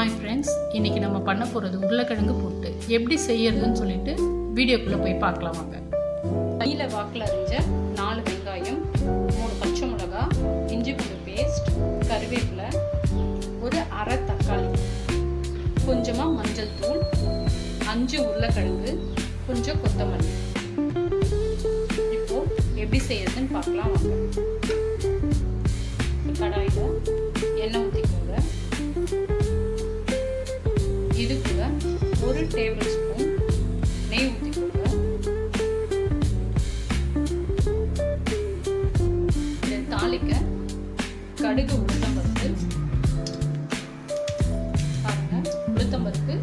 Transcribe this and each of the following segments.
Hi friends இன்றைக்கி நம்ம பண்ண போகிறது உருளைக்கிழங்கு போட்டு. எப்படி செய்யறதுன்னு சொல்லிட்டு வீடியோக்குள்ளே போய் பார்க்கலாம் வாங்க. கையில் வாக்கில் அரிஞ்ச நாலு வெங்காயம் மூணு பச்சை மிளகா இஞ்சி பூண்டு பேஸ்ட் கருவேப்பிலை ஒரு அரை தக்காளி கொஞ்சமாக மஞ்சள் தூள் அஞ்சு உருளைக்கிழங்கு கொஞ்சம் கொத்தமல்லி. இப்போது எப்படி செய்யறதுன்னு பார்க்கலாம் வாங்க. ஒரு டேபிள் ஸ்பூன் நெய் ஊற்றிக்கோங்க இதை தாளிக்க கடுகு உளுத்தம்பருப்பு. பாருங்க உளுத்தம்பருப்பு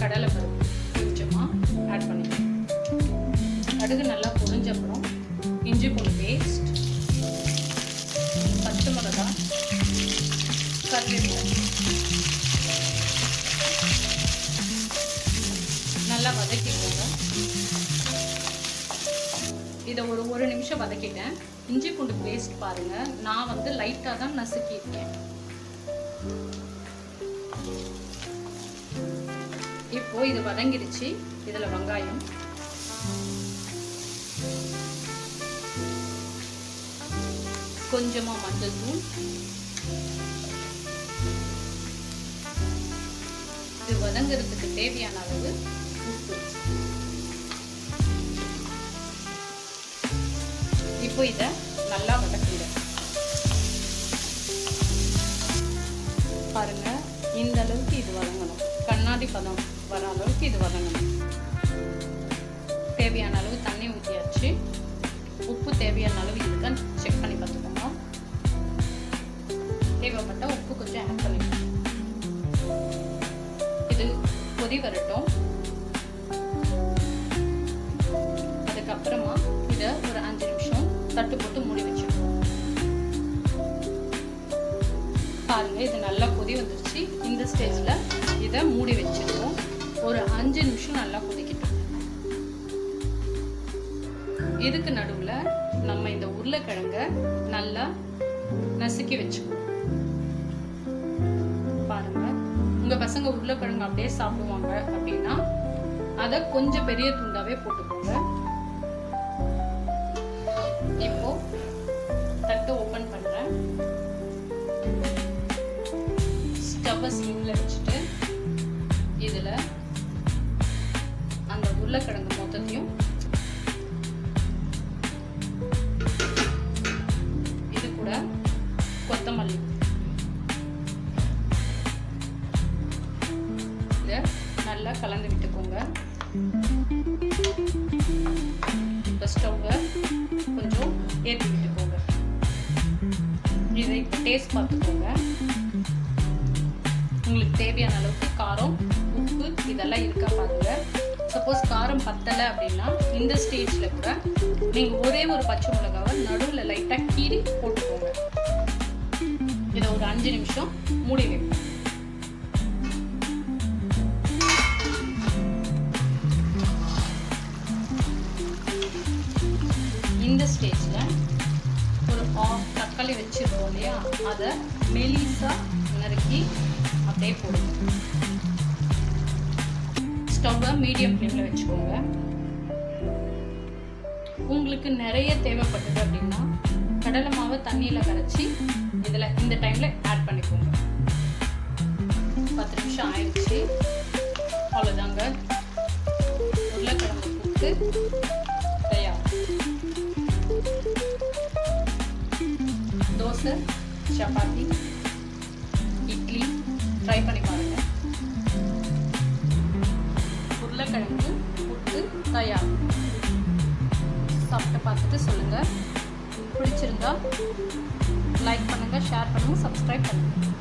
கடலை பருப்பு கொஞ்சமாக ஆட் பண்ணிக்கோங்க கடுகு நல்லா பொரிஞ்ச அப்புறம் இஞ்சி பூண்டு பேஸ்ட் பச்சை மிளகா கருவேப்பிலை. வதக்கிக்கோங்க. இதை ஒரு ஒரு நிமிஷம் வதக்கிட்டேன். இஞ்சி பூண்டு பேஸ்ட் பாருங்க. நான் வந்து லைட்டாக தான் நசுக்கியிருக்கேன். இப்போ இது வதங்கிடுச்சு. இதில் வெங்காயம். கொஞ்சமாக மஞ்சள் தூள். இது வதங்கிறதுக்கு தேவையான அளவு இப்போ இதை நல்லா வதக்குங்க. பாருங்க இந்த அளவுக்கு இது வதங்கணும். கண்ணாடி பதம் வர அளவுக்கு இது வதங்கணும். தேவையான அளவு தண்ணி ஊற்றியாச்சு உப்பு தேவையான அளவு இதுதான் செக் பண்ணி பார்த்துக்கோங்க. தேவைப்பட்ட உப்பு கொஞ்சம் ஆட் பண்ணிக்கணும் இது கொதி வரட்டும். அதுக்கப்புறமா தட்டு போட்டு மூடி வச்சுக்கணும் பாருங்க இது நல்லா கொதி வந்துருச்சு. இந்த ஸ்டேஜில் இதை மூடி வச்சிருக்கோம். ஒரு அஞ்சு நிமிஷம் நல்லா கொதிக்கட்டும். இதுக்கு நடுவில் நம்ம இந்த உருளைக்கிழங்க நல்லா நசுக்கி வச்சுக்கணும். பாருங்க உங்கள் பசங்க உருளைக்கிழங்கு அப்படியே சாப்பிடுவாங்க அப்படின்னா அதை கொஞ்சம் பெரிய துண்டாவே போட்டுக்கோங்க. இப்போ தட்டு ஓபன் பண்றேன். ஸ்டவ்வை சிம்ல வச்சுட்டு இதுல அந்த உருளைக்கிழங்கு மொத்தத்தையும் இது கூட கொத்தமல்லி. இதை நல்லா கலந்து விட்டுக்கோங்க. டேஸ்ட் பார்த்துக்கோங்க. உங்களுக்கு தேவையான அளவுக்கு காரம் உப்பு இதெல்லாம் இருக்கா பாருங்க. சப்போஸ் காரம் பத்தலை அப்படின்னா இந்த ஸ்டேஜில் கூட நீங்கள் ஒரே ஒரு பச்சை மிளகாவை நடுவில் லைட்டாக கீறி போட்டுக்கோங்க. இதை ஒரு அஞ்சு நிமிஷம் மூடி வைப்போம் இந்த ஸ்டேஜில் தக்காளி வச்சிருக்கோம் இல்லையா? அதை மெலிசாக நறுக்கி அப்படியே போடுவோம். ஸ்டவ்வை மீடியம் ஃப்ளேமில் வச்சுக்கோங்க. உங்களுக்கு நிறைய தேவைப்பட்டது அப்படின்னா கடலை மாவை தண்ணியில் கரைச்சி இதில் இந்த டைமில் ஆட் பண்ணிக்கோங்க. பத்து நிமிஷம் ஆயிடுச்சு. அவ்வளோதாங்க உருளைக்கிழங்கு கூட்டு. தோசை சப்பாத்தி இட்லி. ட்ரை பண்ணி பாருங்க. உருளைக்கிழங்கு புட்டு தயார். சாப்பிட்டு பார்த்துட்டு சொல்லுங்கள் பிடிச்சிருந்தா லைக் பண்ணுங்கள் ஷேர் பண்ணுங்கள் சப்ஸ்கிரைப் பண்ணுங்கள்